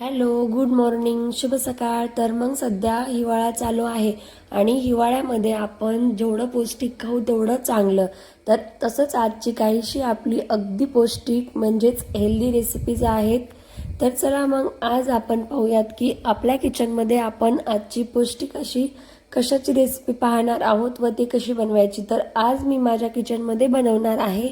Hello good morning शुभ सकाळ. तर मग सध्या हिवाळा चालू आहे आणि हिवाळ्यामध्ये आपण जेवढं पौष्टिक खाऊ तेवढं चांगलं. तर तसंच आजची काहीशी आपली अगदी पौष्टिक म्हणजेच हेल्दी रेसिपीज आहेत. तर चला मग आज आपण पाहूयात की आपल्या किचनमध्ये आपण आजची पौष्टिक अशी कशाची रेसिपी पाहणार आहोत व ती कशी बनवायची. तर आज मी माझ्या किचनमध्ये बनवणार आहे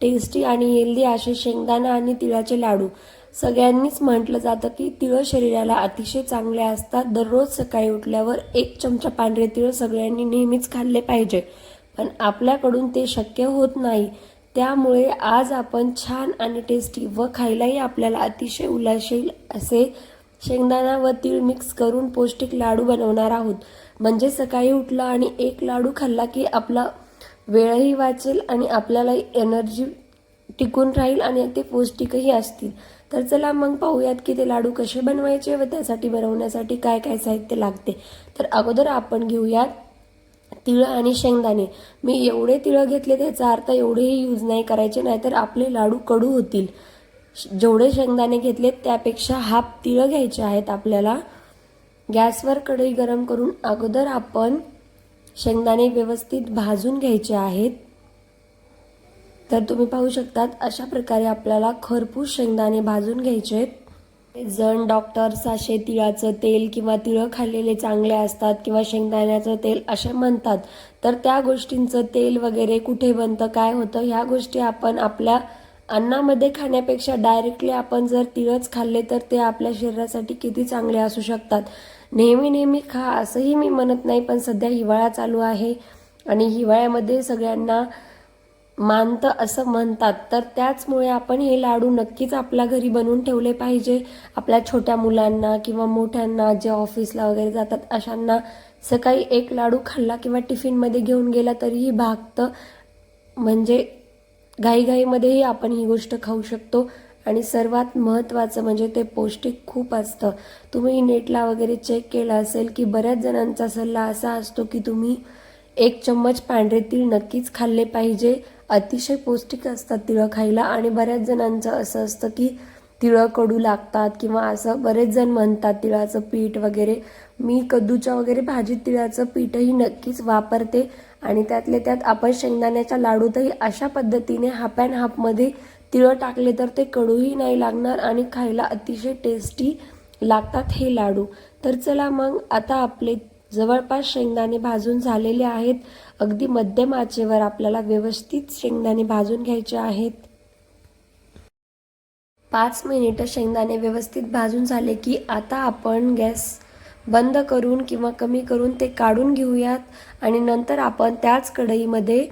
टेस्टी आणि हेल्दी असे शेंगदाणा आणि तिळाचे लाडू. सगळ्यांनीच म्हटलं जातं की तिळं शरीराला अतिशय चांगले असतात. दररोज सकाळी उठल्यावर एक चमचा पांढरे तिळ सगळ्यांनी नेहमीच खाल्ले पाहिजे. पण आपल्याकडून ते शक्य होत नाही. त्यामुळे आज आपण छान आणि टेस्टी व खायलाही आपल्याला अतिशय उलाशील असे शेंगदाणा व तीळ मिक्स करून पौष्टिक लाडू बनवणार आहोत. म्हणजे सकाळी उठला आणि एक लाडू खाल्ला की आपला वेळही वाचेल आणि आपल्याला एनर्जी टिकून राहील आणि ते पौष्टिकही असतील. तर चला मग पाहूयात की ते लाडू कसे बनवायचे व त्यासाठी बनवण्यासाठी काय काय साहित्य लागते. तर अगोदर आपण घेऊयात तिळं आणि शेंगदाणे. मी एवढे तिळं घेतले त्याचा अर्थ एवढेही यूज नाही करायचे नाहीतर आपले लाडू कडू होतील. जेवढे शेंगदाणे घेतलेत त्यापेक्षा हाफ तिळं घ्यायचे आहेत आपल्याला. गॅसवर कढई गरम करून अगोदर आपण शेंगदाणे व्यवस्थित भाजून घ्यायचे आहेत. तर तुम्ही पाहू शकतात अशा प्रकारे आपल्याला खरपूस शेंगदाणे भाजून घ्यायचे जण डॉक्टर साशे तिळाचं तेल किंवा तिळं खाल्लेले चांगले असतात किंवा शेंगदाण्याचं तेल असे म्हणतात. तर त्या गोष्टींचं तेल वगैरे कुठे बनतं काय होतं ह्या गोष्टी आपण आपल्या अन्नामध्ये खाण्यापेक्षा डायरेक्टली आपण जर तिळच खाल्ले तर ते आपल्या शरीरासाठी किती चांगले असू शकतात. नेहमी नेहमी खा असंही मी म्हणत नाही पण सध्या हिवाळा चालू आहे. आणि हिवाळ्यामध्ये सगळ्यांना मानतं असं म्हणतात तर त्याचमुळे आपण हे लाडू नक्कीच आपल्या घरी बनवून ठेवले पाहिजे. आपल्या छोट्या मुलांना किंवा मोठ्यांना जे ऑफिसला वगैरे जातात अशांना सकाळी एक लाडू खाल्ला किंवा टिफिनमध्ये घेऊन गेला तरीही भागतं. म्हणजे घाईघाईमध्येही आपण ही गोष्ट खाऊ शकतो. आणि सर्वात महत्त्वाचं म्हणजे ते पौष्टिक खूप असतं. तुम्ही नेटला वगैरे चेक केलं असेल की बऱ्याच जणांचा सल्ला असा असतो की तुम्ही एक चम्मच पांढरे तीळ नक्कीच खाल्ले पाहिजे. अतिशय पौष्टिक असतात तिळं खायला आणि बऱ्याच जणांचं असं असतं की तिळं कडू लागतात किंवा असं बरेच जण म्हणतात तिळाचं पीठ वगैरे. मी कद्दूच्या वगैरे भाजीत तिळाचं पीठही नक्कीच वापरते आणि त्यातले त्यात आपण शेंगदाण्याच्या लाडूतही अशा पद्धतीने हाफ अँड हाफमध्ये तिळं टाकले तर ते कडूही नाही लागणार आणि खायला अतिशय टेस्टी लागतात हे लाडू. तर चला मग आता आपले जवळपास शेंगदाणे भाजून झालेले आहेत. अगदी मध्यम आचेवर आपल्याला व्यवस्थित शेंगदाणे भाजून घ्यायचे आहेत. पाच मिनिटं शेंगदाणे व्यवस्थित भाजून झाले की आता आपण गॅस बंद करून किंवा कमी करून ते काढून घेऊयात आणि नंतर आपण त्याच कढईमध्ये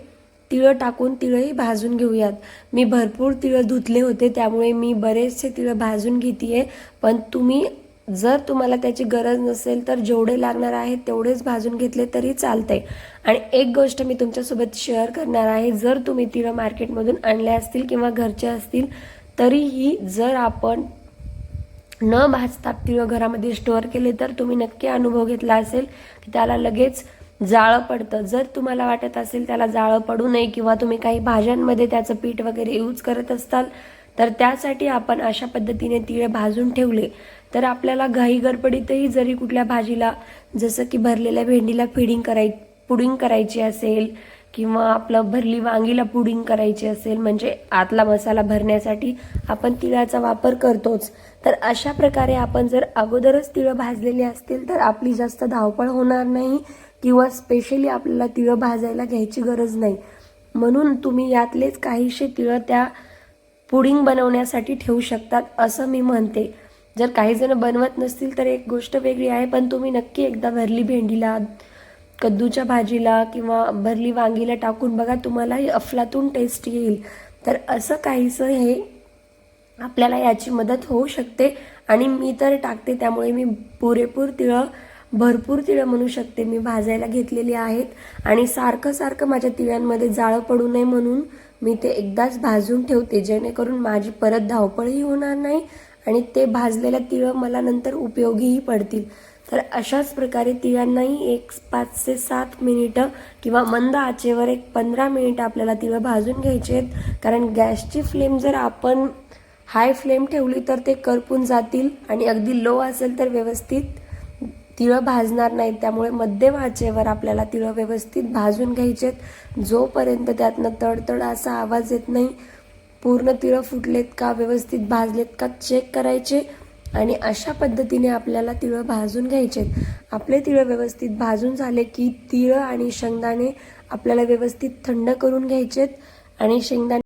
तिळं टाकून तिळंही भाजून घेऊयात. मी भरपूर तिळं धुतले होते त्यामुळे मी बरेचसे तिळं भाजून घेते पण तुम्ही जर तुम्हाला त्याची गरज नसेल तर जेवढे लागणार आहेत तेवढेच भाजून घेतले तरी चालतंय. आणि एक गोष्ट मी तुमच्यासोबत शेअर करणार आहे जर तुम्ही तिळं मार्केटमधून आणले असतील किंवा घरचे असतील तरीही जर आपण न भाजता तिळं घरामध्ये स्टोअर केले तर तुम्ही नक्की अनुभव घेतला असेल की त्याला लगेच जाळं पडतं. जर तुम्हाला वाटत असेल त्याला जाळं पडू नये किंवा तुम्ही काही भाज्यांमध्ये त्याचं पीठ वगैरे यूज करत असाल तर त्यासाठी आपण अशा पद्धतीने तिळे भाजून ठेवले. तर आपल्याला घाई गडबडीतही जरी कुठल्या भाजीला जसं की भरलेल्या भेंडीला फिडिंग कराय पुडिंग करायची असेल किंवा आपलं भरली वांगीला पुडिंग करायची असेल म्हणजे आतला मसाला भरण्यासाठी आपण तिळाचा वापर करतोच. तर अशा प्रकारे आपण जर अगोदरच तिळं भाजलेली असतील तर आपली जास्त धावपळ होणार नाही किंवा स्पेशली आपल्याला तिळं भाजायला घ्यायची गरज नाही. म्हणून तुम्ही यातलेच काहीशे तिळं त्या पुडिंग बनवण्यासाठी ठेवू शकतात असं मी म्हणते. जर काही जण बनवत नसतील तर एक गोष्ट वेगळी आहे पण तुम्ही नक्की एकदा भरली भेंडीला कद्दूच्या भाजीला किंवा भरली वांगीला टाकून बघा तुम्हालाही अफलातून टेस्ट येईल. तर असं काहीसं हे आपल्याला याची मदत होऊ शकते आणि मी तर टाकते त्यामुळे मी पुरेपूर तिळं भरपूर तिळं म्हणू शकते. मी भाजायला घेतलेली आहेत आणि सारखं सारखं माझ्या तिळांमध्ये जाळं पडू नये म्हणून मी ते एकदाच भाजून ठेवते जेणेकरून माझी परत धावपळही होणार नाही आणि ते भाजलेल्या तिळं मला नंतर उपयोगीही पडतील. तर अशाच प्रकारे तिळांनाही एक पाच ते सात मिनिटं किंवा मंद आचेवर एक पंधरा मिनिटं आपल्याला तिळं भाजून घ्यायचे आहेत. कारण गॅसची फ्लेम जर आपण हाय फ्लेम ठेवली तर ते करपून जातील आणि अगदी लो असेल तर व्यवस्थित तिळं भाजणार नाहीत. त्यामुळे मध्यम आचेवर आपल्याला तिळं व्यवस्थित भाजून घ्यायचेत जोपर्यंत त्यातनं तडतड असा आवाज येत नाही पूर्ण तिळं फुटलेत का व्यवस्थित भाजलेत का चेक करायचे आणि अशा पद्धतीने आपल्याला तिळं भाजून घ्यायचेत आपले तिळं व्यवस्थित भाजून झाले की तिळं आणि शेंगदाणे आपल्याला व्यवस्थित थंड करून घ्यायचेत आणि शेंगदाणे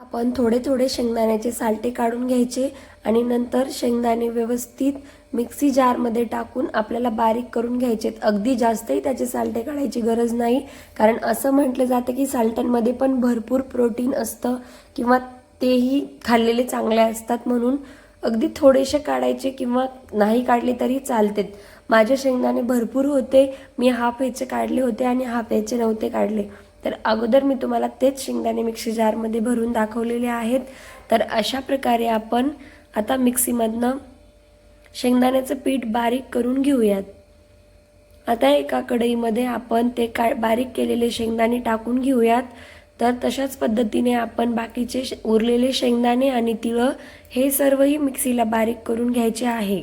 आपण थोडे थोडे शेंगदाण्याचे सालटे काढून घ्यायचे आणि नंतर शेंगदाणे व्यवस्थित मिक्सी जारमध्ये टाकून आपल्याला बारीक करून घ्यायचेत. अगदी जास्तही त्याचे सालटे काढायची गरज नाही कारण असं म्हटलं जातं की सालट्यांमध्ये पण भरपूर प्रोटीन असतं किंवा तेही खाल्लेले चांगले असतात म्हणून अगदी थोडेसे काढायचे किंवा नाही काढले तरी चालतेत. माझे शेंगदाणे भरपूर होते मी हाफ ह्याचे काढले होते आणि हाफ ह्याचे नव्हते काढले. तर अगोदर मी तुम्हाला तेच शेंगदाणे मिक्सी जारमध्ये भरून दाखवलेले आहेत. तर अशा प्रकारे आपण आता मिक्सीमधनं शेंगदाण्याचं पीठ बारीक करून घेऊयात. आता एका कढईमध्ये आपण ते का बारीक केलेले शेंगदाणे टाकून घेऊयात. तर तशाच पद्धतीने आपण बाकीचे उरलेले शेंगदाणे आणि तिळं हे सर्वही मिक्सीला बारीक करून घ्यायचे आहे.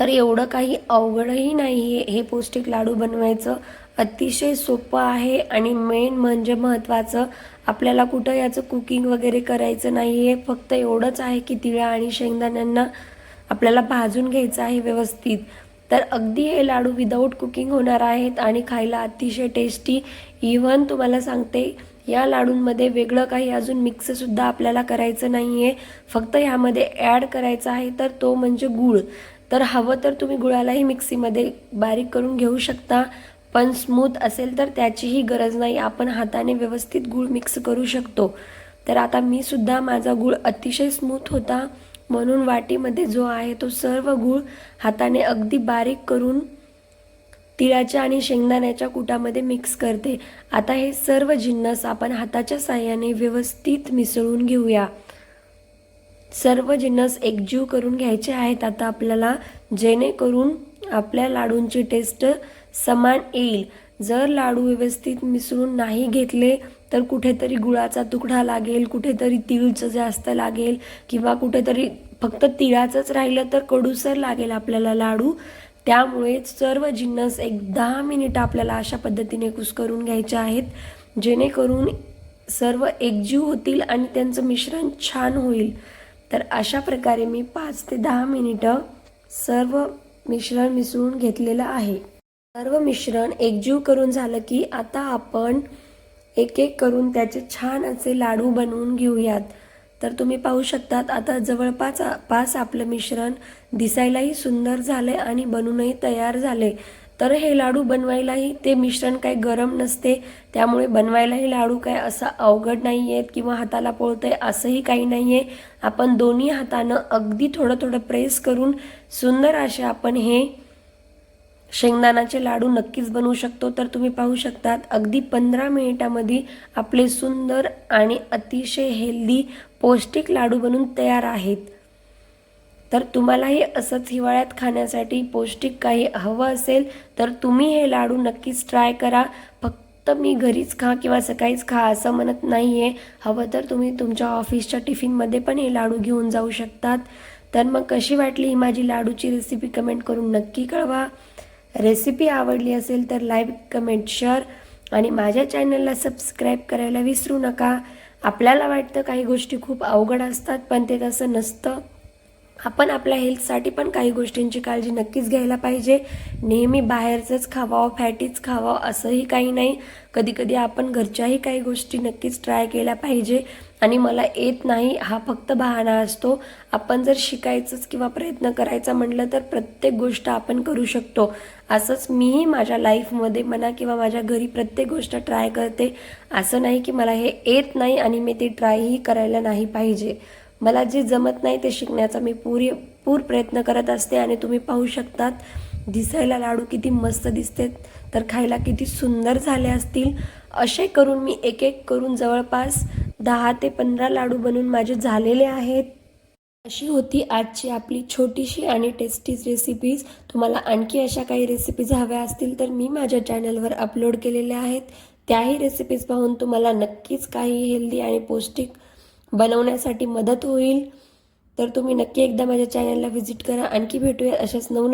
तर एवढं काही अवघडही नाही आहे. हे पौष्टिक लाडू बनवायचं अतिशय सोपं आहे आणि मेन म्हणजे महत्त्वाचं आपल्याला कुठं याचं कुकिंग वगैरे करायचं नाही आहे. फक्त एवढंच आहे की तिळा आणि शेंगदाण्यांना आपल्याला भाजून घ्यायचं आहे व्यवस्थित. तर अगदी हे लाडू विदाऊट कुकिंग होणार आहेत आणि खायला अतिशय टेस्टी इव्हन तुम्हाला सांगते या लाडूंमध्ये वेगळं काही अजून मिक्ससुद्धा आपल्याला करायचं नाही आहे फक्त ह्यामध्ये ॲड करायचं आहे तर तो म्हणजे गूळ. तर हवं तर तुम्ही गुळालाही मिक्सीमध्ये बारीक करून घेऊ शकता. पण स्मूथ असेल तर त्याचीही गरज नाही. आपण हाताने व्यवस्थित गूळ मिक्स करू शकतो. तर आता मी सुद्धा माझा गूळ अतिशय स्मूथ होता. म्हणून वाटीमध्ये जो आहे तो सर्व गूळ हाताने अगदी बारीक करून तिळाच्या आणि शेंगदाण्याच्या कुटामध्ये मिक्स करते. आता हे सर्व जिन्नस आपण हाताच्या साह्याने व्यवस्थित मिसळून घेऊया. सर्व जिन्नस एकजीव करून घ्यायचे आहेत. आता आपल्याला जेणेकरून आपल्या लाडूंची टेस्ट समान येईल. जर लाडू व्यवस्थित मिसळून नाही घेतले तर कुठेतरी गुळाचा तुकडा लागेल कुठेतरी तिळचं जास्त लागेल किंवा कुठेतरी फक्त तिळाचंच राहिलं तर कडूसर लागेल आपल्याला लाडू. त्यामुळे सर्व जिन्नस एक दहा मिनिटं आपल्याला अशा पद्धतीने कुस्करून घ्यायचे आहेत जेणेकरून सर्व एकजीव होतील आणि त्यांचं मिश्रण छान होईल. तर अशा प्रकारे मी पाच ते दहा मिनिटं सर्व मिश्रण मिसळून घेतलेलं आहे. सर्व मिश्रण एकजीव करून झालं की आता आपण एक एक करून त्याचे छान असे लाडू बनवून घेऊयात. तर तुम्ही पाहू शकतात आता जवळपास पास आपलं मिश्रण दिसायलाही सुंदर झाले आणि बनूनही तयार झाले तर हे लाडू बनवायलाही ते मिश्रण काही गरम नसते त्यामुळे बनवायलाही लाडू काय असं अवघड नाही आहेत किंवा हाताला पोळतंय असंही काही नाही आहे आपण दोन्ही हातानं अगदी थोडं थोडं प्रेस करून सुंदर असे आपण हे शेंगदाणाचे लाडू नक्कीच बनवू शकतो. तर तुम्ही पाहू शकतात अगदी पंधरा मिनिटामध्ये आपले सुंदर आणि अतिशय हेल्दी पौष्टिक लाडू बनून तयार आहेत. तर तुम्हालाही असंच हिवाळ्यात खाण्यासाठी पौष्टिक काही हवं असेल तर तुम्ही हे लाडू नक्कीच ट्राय करा. फक्त मी घरीच खा किंवा सकाळीच खा असं म्हणत नाही आहे हवं तर तुम्ही तुमच्या ऑफिसच्या टिफिनमध्ये पण हे लाडू घेऊन जाऊ शकतात. तर मग कशी वाटली ही माझी लाडूची रेसिपी कमेंट करून नक्की कळवा. रेसिपी आवडली असेल तर लाईक कमेंट शेअर आणि माझ्या चॅनलला सबस्क्राईब करायला विसरू नका. आपल्याला वाटतं काही गोष्टी खूप अवघड असतात पण ते तसं नसतं. आपण आपल्या हेल्थसाठी पण काही गोष्टींची काळजी नक्कीच घ्यायला पाहिजे. नेहमी बाहेरचंच खावावं फॅटीच खावावं असंही काही नाही. कधीकधी आपण घरच्याही काही गोष्टी नक्कीच ट्राय केल्या पाहिजे आणि मला येत नाही हा फक्त बहाणा असतो. आपण जर शिकायचंच किंवा प्रयत्न करायचा म्हटलं तर प्रत्येक गोष्ट आपण करू शकतो. असंच मीही माझ्या लाईफमध्ये म्हणा किंवा माझ्या घरी प्रत्येक गोष्ट ट्राय करते असं नाही की मला हे येत नाही आणि मी ते ट्रायही करायला नाही पाहिजे. मला जे जमत नाही ते शिकण्याचा मी पुरे पूर प्रयत्न करत असते आणि तुम्ही पाहू शकतात दिसायला लाडू किती मस्त दिसते तर खायला किती सुंदर झाले असतील. असे करून मी एक एक करून जवळपास दहा ते पंधरा लाडू बनवून माझे झालेले आहेत. अशी होती आजची आपली छोटीशी आणि टेस्टीज रेसिपीज तुम्हाला आणखी अशा काही रेसिपीज हव्या असतील तर मी माझ्या चॅनलवर अपलोड केलेल्या आहेत. त्याही रेसिपीज पाहून तुम्हाला नक्कीच काही हेल्दी आणि पौष्टिक बनवण्यासाठी मदत होईल. तर तुम्ही नक्की एकदा माझ्या चॅनलला व्हिजिट करा. आणखी भेटूया अशाच नवनवीन